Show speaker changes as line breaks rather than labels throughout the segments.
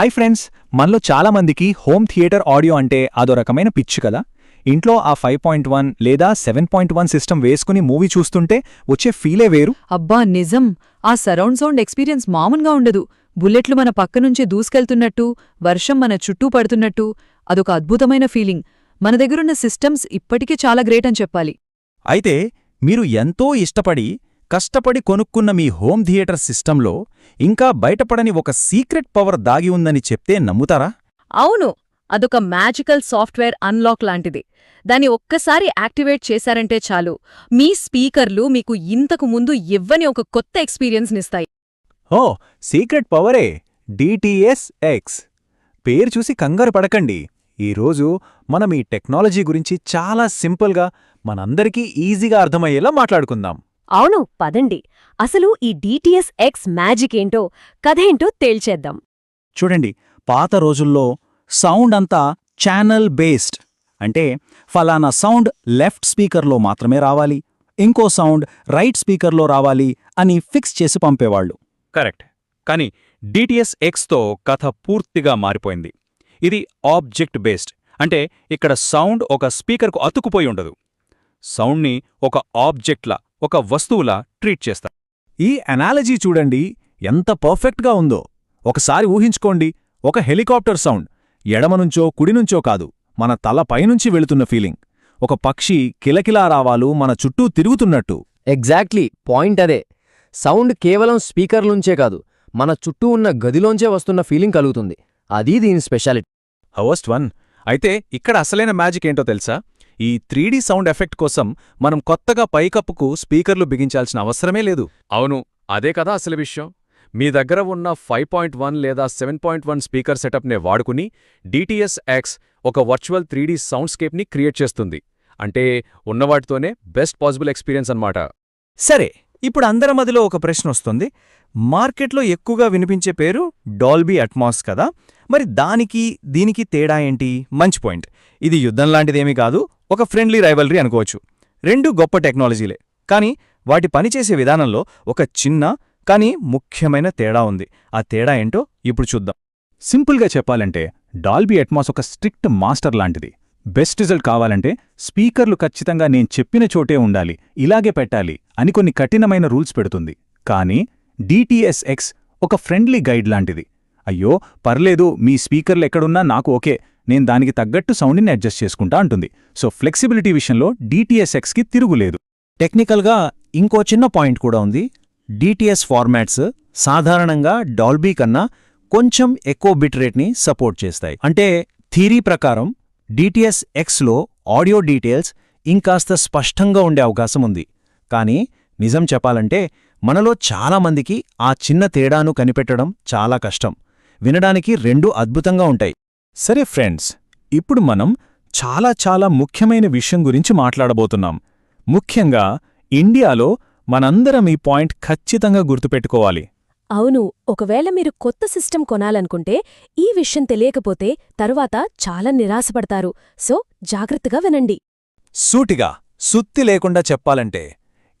Hi friends మనలో చాలా మందికి హోమ్ థియేటర్ ఆడియో అంటే అదో రకమైన పిచ్చి కదా. ఇంట్లో ఆ ఫైవ్ పాయింట్ వన్ లేదా సెవెన్ పాయింట్ వన్ సిస్టమ్ వేసుకుని మూవీ చూస్తుంటే వచ్చే ఫీలే వేరు.
అబ్బా నిజం. ఆ సరౌండ్ సౌండ్ ఎక్స్పీరియన్స్ మామూలుగా ఉండదు. బుల్లెట్లు మన పక్క నుంచి దూసుకెళ్తున్నట్టు వర్షం మన చుట్టూ పడుతున్నట్టు అదొక అద్భుతమైన ఫీలింగ్. మన దగ్గరున్న సిస్టమ్స్ ఇప్పటికీ చాలా గ్రేట్ అని చెప్పాలి.
అయితే మీరు ఎంతో ఇష్టపడి కష్టపడి కొనుక్కున్న మీ హోమ్ థియేటర్ సిస్టంలో ఇంకా బయటపడని ఒక సీక్రెట్ పవర్ దాగి ఉందని చెప్తే నమ్ముతారా?
అవును. అదొక మ్యాజికల్ సాఫ్ట్వేర్ అన్లాక్ లాంటిది. దాన్ని ఒక్కసారి యాక్టివేట్ చేశారంటే చాలు. మీ స్పీకర్లు మీకు ఇంతకు ముందు ఇవ్వని ఒక కొత్త ఎక్స్పీరియన్స్నిస్తాయి
ఓ సీక్రెట్ పవరే. DTS X. పేరు చూసి కంగారు పడకండి. ఈరోజు మనం ఈ టెక్నాలజీ గురించి చాలా సింపుల్గా మనందరికీ ఈజీగా అర్థమయ్యేలా మాట్లాడుకుందాం.
అవును పదండి. అసలు ఈ డిటిఎస్ ఎక్స్ మ్యాజిక్ ఏంటో కథేంటో తేల్చేద్దాం.
చూడండి పాత రోజుల్లో సౌండ్ అంతా ఛానల్ బేస్డ్. అంటే ఫలానా సౌండ్ లెఫ్ట్ స్పీకర్లో మాత్రమే రావాలి ఇంకో సౌండ్ రైట్ స్పీకర్లో రావాలి అని ఫిక్స్ చేసి పంపేవాళ్ళు.
కరెక్ట్. కానీ డిటిఎస్ ఎక్స్తో కథ పూర్తిగా మారిపోయింది. ఇది ఆబ్జెక్ట్ బేస్డ్. అంటే ఇక్కడ సౌండ్ ఒక స్పీకర్కు అతుకుపోయి ఉండదు. సౌండ్ని ఒక ఆబ్జెక్ట్లా ఒక వస్తువులా ట్రీట్ చేస్తారు
ఈ అనాలజీ చూడండి ఎంత పర్ఫెక్ట్గా ఉందో. ఒకసారి ఊహించుకోండి ఒక హెలికాప్టర్ సౌండ్. ఎడమనుంచో కుడినుంచో కాదు మన తల పైనుంచి వెళుతున్న ఫీలింగ్. ఒక పక్షి కిలకిలా రావాలు మన చుట్టూ తిరుగుతున్నట్టు.
ఎగ్జాక్ట్లీ పాయింట్ అదే. సౌండ్ కేవలం స్పీకర్లుంచే కాదు మన చుట్టూ ఉన్న గదిలోంచే వస్తున్న ఫీలింగ్ కలుగుతుంది. అది దీని స్పెషాలిటీ
హవర్స్ట్ వన్ అయితే ఇక్కడ అసలైన మ్యాజిక్ ఏంటో తెలుసా? ఈ త్రీడీ సౌండ్ ఎఫెక్ట్ కోసం మనం కొత్తగా పైకప్పుకు స్పీకర్లు బిగించాల్సిన అవసరమే లేదు. అవును అదే కదా అసలు విషయం. మీ దగ్గర ఉన్న ఫైవ్ పాయింట్ వన్ లేదా సెవెన్ పాయింట్ వన్ స్పీకర్ సెటప్నే వాడుకుని డిటిఎస్ ఎక్స్ ఒక వర్చువల్ త్రీడీ సౌండ్స్కేప్ని క్రియేట్ చేస్తుంది. అంటే ఉన్నవాటితోనే బెస్ట్ పాసిబుల్ ఎక్స్పీరియన్స్ అన్నమాట.
సరే ఇప్పుడు అందరి మదిలో ఒక ప్రశ్న వస్తుంది. మార్కెట్లో ఎక్కువగా వినిపించే పేరు డాల్బీ అట్మాస్ కదా? మరి దానికి దీనికి తేడా ఏంటి? మంచి పాయింట్. ఇది యుద్ధం లాంటిదేమీ కాదు ఒక ఫ్రెండ్లీ రైవలరీ అనుకోవచ్చు. రెండు గొప్ప టెక్నాలజీలే. కానీ వాటి పనిచేసే విధానంలో ఒక చిన్న కానీ ముఖ్యమైన తేడా ఉంది. ఆ తేడా ఏంటో ఇప్పుడు చూద్దాం.
సింపుల్గా చెప్పాలంటే డాల్బీ అట్మాస్ ఒక స్ట్రిక్ట్ మాస్టర్ లాంటిది. బెస్ట్ రిజల్ట్ కావాలంటే స్పీకర్లు ఖచ్చితంగా నేను చెప్పిన చోటే ఉండాలి ఇలాగే పెట్టాలి అని కొన్ని కఠినమైన రూల్స్ పెడుతుంది. కానీ డిటిఎస్ఎక్స్ ఒక ఫ్రెండ్లీ గైడ్ లాంటిది. అయ్యో పర్లేదు మీ స్పీకర్లు ఎక్కడున్నా నాకు ఓకే నేను దానికి తగ్గట్టు సౌండ్ని అడ్జస్ట్ చేసుకుంటా అంటుంది. సో ఫ్లెక్సిబిలిటీ విషయంలో డిటిఎస్ఎక్స్కి తిరుగులేదు.
టెక్నికల్గా ఇంకో చిన్న పాయింట్ కూడా ఉంది. డిటిఎస్ ఫార్మాట్స్ సాధారణంగా డాల్బీ కన్నా కొంచెం ఎక్కువ బిట్ రేట్ని సపోర్ట్ చేస్తాయి. అంటే థీరీ ప్రకారం డిటిఎస్ ఎక్స్లో ఆడియో డీటెయిల్స్ ఇంకాస్త స్పష్టంగా ఉండే అవకాశం ఉంది. కానీ నిజం చెప్పాలంటే మనలో చాలామందికి ఆ చిన్న తేడాను కనిపెట్టడం చాలా కష్టం. వినడానికి రెండు అద్భుతంగా ఉంటాయి.
సరే ఫ్రెండ్స్ ఇప్పుడు మనం చాలా చాలా ముఖ్యమైన విషయం గురించి మాట్లాడబోతున్నాం. ముఖ్యంగా ఇండియాలో మనందరం ఈ పాయింట్ ఖచ్చితంగా గుర్తుపెట్టుకోవాలి.
అవును ఒకవేళ మీరు కొత్త సిస్టమ్ కొనాలనుకుంటే ఈ విషయం తెలియకపోతే తరువాత చాలా నిరాశపడతారు. సో జాగ్రత్తగా వినండి.
సూటిగా సుత్తి లేకుండా చెప్పాలంటే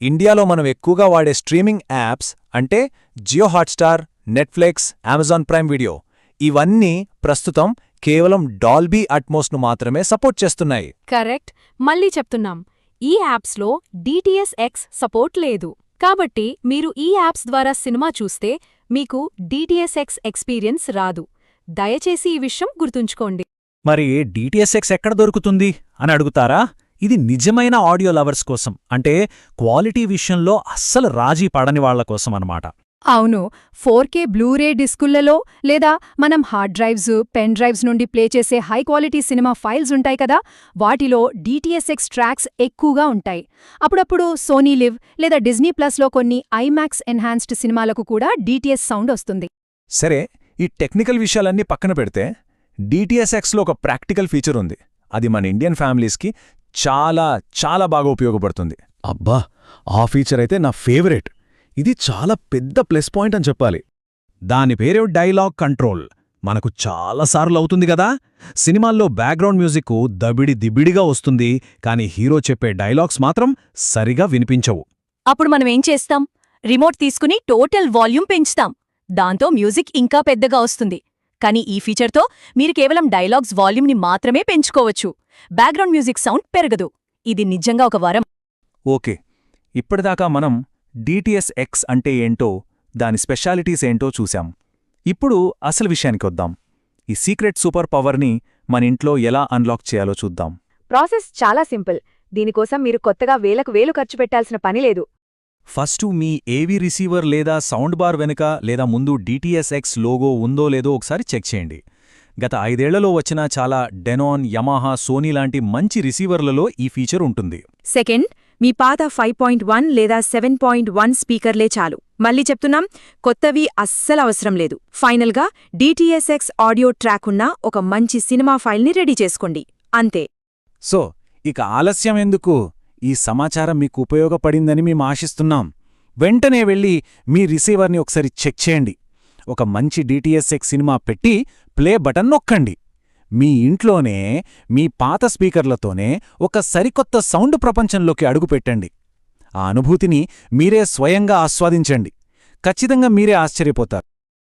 ఇండియాలో మనం ఎక్కువగా వాడే స్ట్రీమింగ్ యాప్స్ అంటే Jio Hotstar Netflix Amazon Prime Video ఇవన్నీ ప్రస్తుతం కేవలం డాల్బీ అట్మోస్ను మాత్రమే సపోర్ట్ చేస్తున్నాయి.
కరెక్ట్. మళ్ళీ చెప్తున్నాం. ఈ యాప్స్లో డిటిఎస్ ఎక్స్ సపోర్ట్ లేదు. కాబట్టి మీరు ఈ యాప్స్ ద్వారా సినిమా చూస్తే మీకు డిటిఎస్ఎక్స్ ఎక్స్పీరియన్స్ రాదు. దయచేసి ఈ విషయం గుర్తుంచుకోండి.
మరి డిటిఎస్ఎక్స్ ఎక్కడ దొరుకుతుంది అని అడుగుతారా? ఇది నిజమైన ఆడియో లవర్స్ కోసం అంటే క్వాలిటీ విషయంలో అస్సలు రాజీ పడని వాళ్ళ కోసం అన్నమాట.
అవును ఫోర్ కే బ్లూరే డిస్కులలో లేదా మనం హార్డ్ డ్రైవ్స్ పెన్ డ్రైవ్స్ నుండి ప్లే చేసే హై క్వాలిటీ సినిమా ఫైల్స్ ఉంటాయి కదా వాటిలో డిటిఎస్ఎక్స్ ట్రాక్స్ ఎక్కువగా ఉంటాయి. అప్పుడప్పుడు సోనీ లివ్ లేదా డిజ్నీ ప్లస్లో కొన్ని ఐమాక్స్ ఎన్హాన్స్డ్ సినిమాలకు కూడా డిటిఎస్ సౌండ్ వస్తుంది.
సరే ఈ టెక్నికల్ విషయాలన్నీ పక్కన పెడితే డిటిఎస్ఎక్స్లో ఒక ప్రాక్టికల్ ఫీచర్ ఉంది. అది మన ఇండియన్ ఫ్యామిలీస్కి చాలా చాలా బాగా ఉపయోగపడుతుంది.
అబ్బా! ఆ ఫీచర్ అయితే నా ఫేవరెట్. ఇది చాలా పెద్ద ప్లస్ పాయింట్ అని చెప్పాలి.
దాని పేరే డైలాగ్ కంట్రోల్. మనకు చాలాసార్లు అవుతుంది కదా? సినిమాల్లో బ్యాక్గ్రౌండ్ మ్యూజిక్ దబిడి దిబిడిగా వస్తుంది కాని హీరో చెప్పే డైలాగ్స్ మాత్రం సరిగా వినిపించవు.
అప్పుడు మనమేం చేస్తాం? రిమోట్ తీసుకుని టోటల్ వాల్యూమ్ పెంచుతాం. దాంతో మ్యూజిక్ ఇంకా పెద్దగా వస్తుంది.
కానీ ఈ ఫీచర్తో మీరు కేవలం డైలాగ్స్ వాల్యూమ్ని మాత్రమే పెంచుకోవచ్చు. బ్యాక్గ్రౌండ్ మ్యూజిక్ సౌండ్ పెరగదు. ఇది నిజంగా ఒక వరం.
ఓకే. ఇప్పటిదాకా మనం డిటిఎస్ ఎక్స్ అంటే ఏంటో దాని స్పెషాలిటీస్ ఏంటో చూశాం. ఇప్పుడు అసలు విషయానికొద్దాం ఈ సీక్రెట్ సూపర్ పవర్ని మన ఇంట్లో ఎలా అన్లాక్ చేయాలో చూద్దాం.
ప్రాసెస్ చాలా సింపుల్. దీనికోసం మీరు కొత్తగా వేలకు వేలు ఖర్చు పెట్టాల్సిన పని లేదు.
ఫస్టు మీ ఏవీ రిసీవర్ లేదా సౌండ్ బార్ వెనుక లేదా ముందు డిటిఎస్ఎక్స్ లోగో ఉందో లేదో ఒకసారి చెక్ చేయండి. గత ఐదేళ్ళలో వచ్చిన చాలా డెనాన్ యమాహా సోనీ లాంటి మంచి రిసీవర్లలో ఈ ఫీచర్ ఉంటుంది.
సెకండ్ మీ పాత ఫైవ్ పాయింట్ వన్ లేదా సెవెన్ పాయింట్ వన్ స్పీకర్లే చాలు. మళ్ళీ చెప్తున్నాం కొత్తవి అస్సలు అవసరం లేదు. ఫైనల్గా డిటిఎస్ఎక్స్ ఆడియో ట్రాక్ ఉన్న ఒక మంచి సినిమా ఫైల్ని రెడీ చేసుకోండి. అంతే.
సో ఇక ఆలస్యం ఎందుకు? ఈ సమాచారం మీకు ఉపయోగపడిందని మేము ఆశిస్తున్నాం. వెంటనే వెళ్ళి మీ రిసీవర్ని ఒకసారి చెక్ చేయండి. ఒక మంచి డిటిఎస్ఎక్స్ సినిమా పెట్టి ప్లే బటన్ నొక్కండి. మీ ఇంట్లోనే మీ పాత స్పీకర్లతోనే ఒక సరికొత్త సౌండ్ ప్రపంచంలోకి అడుగుపెట్టండి ఆ అనుభూతిని మీరే స్వయంగా ఆస్వాదించండి. ఖచ్చితంగా మీరే ఆశ్చర్యపోతారు.